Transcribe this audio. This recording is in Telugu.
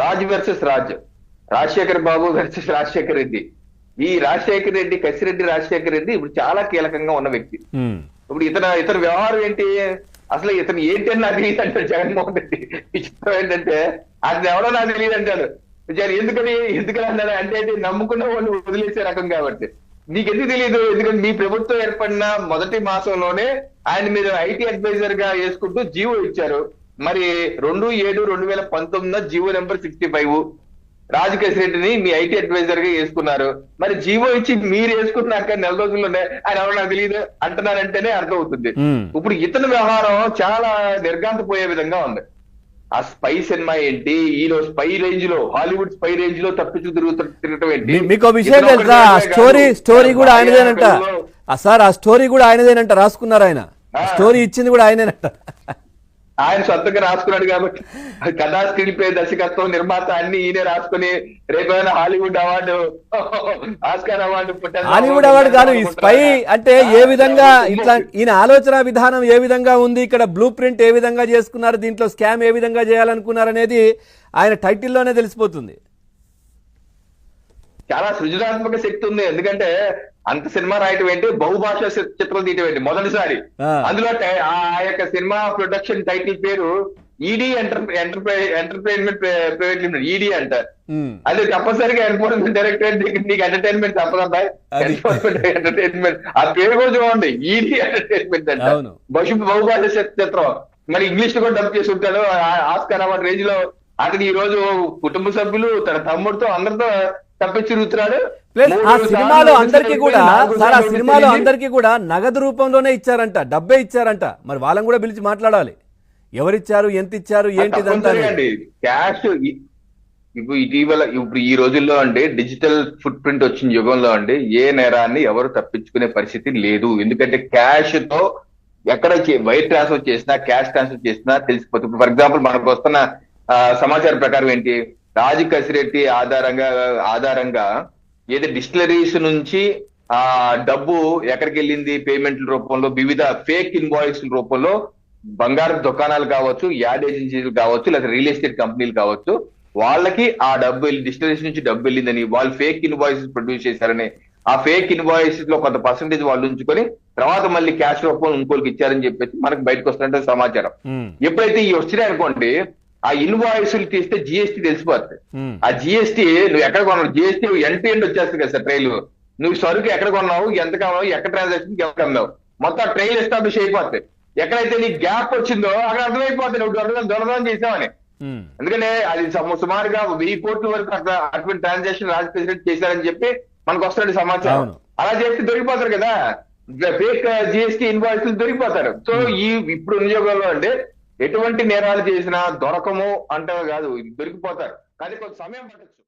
రాజ్ వర్సెస్ రాజ్. రాజశేఖర్ బాబు వర్సెస్ రాజశేఖర్ రెడ్డి. ఈ రాజశేఖర్ రెడ్డి కసిరెడ్డి రాజశేఖర్ రెడ్డి ఇప్పుడు చాలా కీలకంగా ఉన్న వ్యక్తి. ఇప్పుడు ఇతను ఇతని వ్యవహారం ఏంటి? అసలు ఇతను ఏంటి అని నాకు తెలియదు అంటాడు జగన్మోహన్ రెడ్డి. విచిత్రం ఏంటంటే అతను ఎవరో నాకు తెలియదు అంటాడు. ఎందుకని ఎందుకని అన్నాడు అంటే? నమ్ముకున్న వాళ్ళు వదిలేసే రకం కాబట్టి. నీకెందుకు తెలియదు ఎందుకంటే మీ ప్రభుత్వం ఏర్పడిన మొదటి మాసంలోనే ఆయన మీద ఐటీ అడ్వైజర్గా వేసుకుంటూ జీవో ఇచ్చారు. మరి రెండు ఏడు రెండు వేల పంతొమ్మిదిలో GO number sixty five Rajakesh రెడ్డిని మీ ఐటీ అడ్వైజర్గా వేసుకున్నారు. మరి జీవో ఇచ్చి మీరు వేసుకున్నాక నెల రోజుల్లోనే ఆయన ఎవరో నాకు తెలియదు అంటున్నారంటేనే అర్థం అవుతుంది. ఇప్పుడు ఇతని వ్యవహారం చాలా నిర్గాంతపోయే విధంగా ఉంది. ఆ స్పై సినిమా ఏంటి? ఈలో స్పై రేంజ్లో హాలీవుడ్ స్పై రేంజ్లో తప్పించు తిరుగుతూ తిరగటం ఏంటి? మీ- మీకు విషయం తెలుసా? స్టోరీ. స్టోరీ కూడా ఆయనదేనంట. సార్ ఆ స్టోరీ కూడా ఆయనదేనంట. రాసుకున్నారు ఆయన. స్టోరీ ఇచ్చింది కూడా ఆయనేనంట. ఆయన సొంతంగా రాసుకున్నాడు కాబట్టి కథా స్క్రీన్ ప్లే దర్శకత్వం నిర్మాత అన్ని ఈయనే రాసుకుని రేపేమైనా Hollywood award Oscar award. Hollywood award కాదు ఈ స్పై అంటే ఏ విధంగా ఇట్లా ఈయన ఆలోచన విధానం ఏ విధంగా ఉంది ఇక్కడ బ్లూ ప్రింట్ ఏ విధంగా చేసుకున్నారు దీంట్లో స్కామ్ ఏ విధంగా చేయాలనుకున్నారు అనేది ఆయన టైటిల్లోనే తెలిసిపోతుంది చాలా సృజనాత్మక శక్తి ఉంది. ఎందుకంటే అంత సినిమా రాయటం ఏంటి బహుభాష చిత్రం తీయటం ఏంటి మొదటిసారి. అందులో ఆ యొక్క సినిమా ప్రొడక్షన్ టైటిల్ పేరు ED enter enterprise entertainment private limited ED అంటారు ఉమ్. అది తప్పనిసరిగా ఎన్ఫోర్స్మెంట్ డైరెక్టరేట్ నీకు నీకు ఎంటర్టైన్మెంట్ తప్పదంటాయి. ఎన్ఫోర్స్మెంట్ ఎంటర్టైన్మెంట్ ఆ పేరు కూడా చూడండి. ఈడీ ఎంటర్టైన్మెంట్ అంట. బహు బహుభాష చిత్రం మరి ఇంగ్లీష్లో కూడా డబ్ చేసి ఉంటాడు. ఆస్కార్ అవార్డ్ రేంజ్లో అతను ఈ రోజు కుటుంబ సభ్యులు తన తమ్ముడితో అందరితో ప్లస్ ఆ సినిమాలో అందరికీ కూడా సార్ ఆ సినిమాలో అందరికీ కూడా నగదు రూపంలోనే ఇచ్చారంట డబ్బే ఇచ్చారంట. మరి వాళ్ళని కూడా పిలిచి మాట్లాడాలి. ఎవరిచ్చారు ఎంత ఇచ్చారు అండి క్యాష్ ఇప్పుడు ఇటీవల ఇప్పుడు ఈ రోజుల్లో అండి డిజిటల్ ఫుట్ ప్రింట్ వచ్చిన యుగంలో అండి ఏ నేరాన్ని ఎవరు తప్పించుకునే పరిస్థితి లేదు. ఎందుకంటే క్యాష్తో ఎక్కడ వైర్ ట్రాన్స్ఫర్ చేసినా క్యాష్ ట్రాన్స్ఫర్ చేసినా తెలిసిపోతుంది. ఫర్ ఎగ్జాంపుల్ మనకు వస్తున్న సమాచారం ప్రకారం ఏంటి? రాజు కసిరెడ్డి ఆధారంగా ఆధారంగా ఏదో డిస్టిలరీస్ నుంచి ఆ డబ్బు ఎక్కడికి వెళ్ళింది పేమెంట్ల రూపంలో వివిధ ఫేక్ ఇన్వాయిస్ రూపంలో బంగారు దుకాణాలు కావచ్చు యాడ్ ఏజెన్సీలు కావచ్చు లేదా రియల్ ఎస్టేట్ కంపెనీలు కావచ్చు వాళ్ళకి ఆ డబ్బు వెళ్ళి డిస్టిలరీస్ నుంచి డబ్బు వెళ్ళిందని వాళ్ళు ఫేక్ ఇన్వాయిసెస్ ప్రొడ్యూస్ చేశారని ఆ ఫేక్ ఇన్వాయిసెస్లో కొంత పర్సంటేజ్ వాళ్ళు ఉంచుకొని తర్వాత మళ్ళీ క్యాష్ రూపంలో ఇంకోరికి ఇచ్చారని చెప్పేసి మనకు బయటకు వస్తున్నట్టు సమాచారం. ఎప్పుడైతే ఈ వచ్చినాయి అనుకోండి ఆ ఇన్వాయిస్లు తీస్తే జిఎస్టీ తెలిసిపోతుంది ఆ జిఎస్టీ నువ్వు ఎక్కడ కొన్నావు? జిఎస్టీ ఎండ్ ఎండ్ వచ్చేస్తుంది కదా సార్ ట్రైల్. నువ్వు సరుకు ఎక్కడ కొన్నావు? ఎంత కావాలో ఎక్కడ ట్రాన్సాక్షన్ ఎక్కడ అమ్మావు? మొత్తం ట్రైల్ ఎస్టాబ్లిష్ అయిపోతాయి ఎక్కడైతే నీకు గ్యాప్ వచ్చిందో అక్కడ అర్థమైపోతుంది నువ్వు దొరదం దొరదం చేసావని. ఎందుకంటే అది సమ- సుమారుగా వెయ్యి కోట్ల వరకు అట్లా అటువంటి ట్రాన్సాక్షన్ రాజ్ ప్రెసిడెంట్ చేశారని చెప్పి మనకు వస్తున్న సమాచారం. అలా చేస్తే దొరికిపోతారు కదా. ఫేక్ జిఎస్టీ ఇన్వాయిస్ దొరికిపోతారు. సో ఈ ఇప్పుడు ఉద్యోగంలో అంటే ఎటువంటి నేరాలు చేసినా దొరకము అంటే కాదు దొరికిపోతారు. కానీ కొంత సమయం పట్టచ్చు.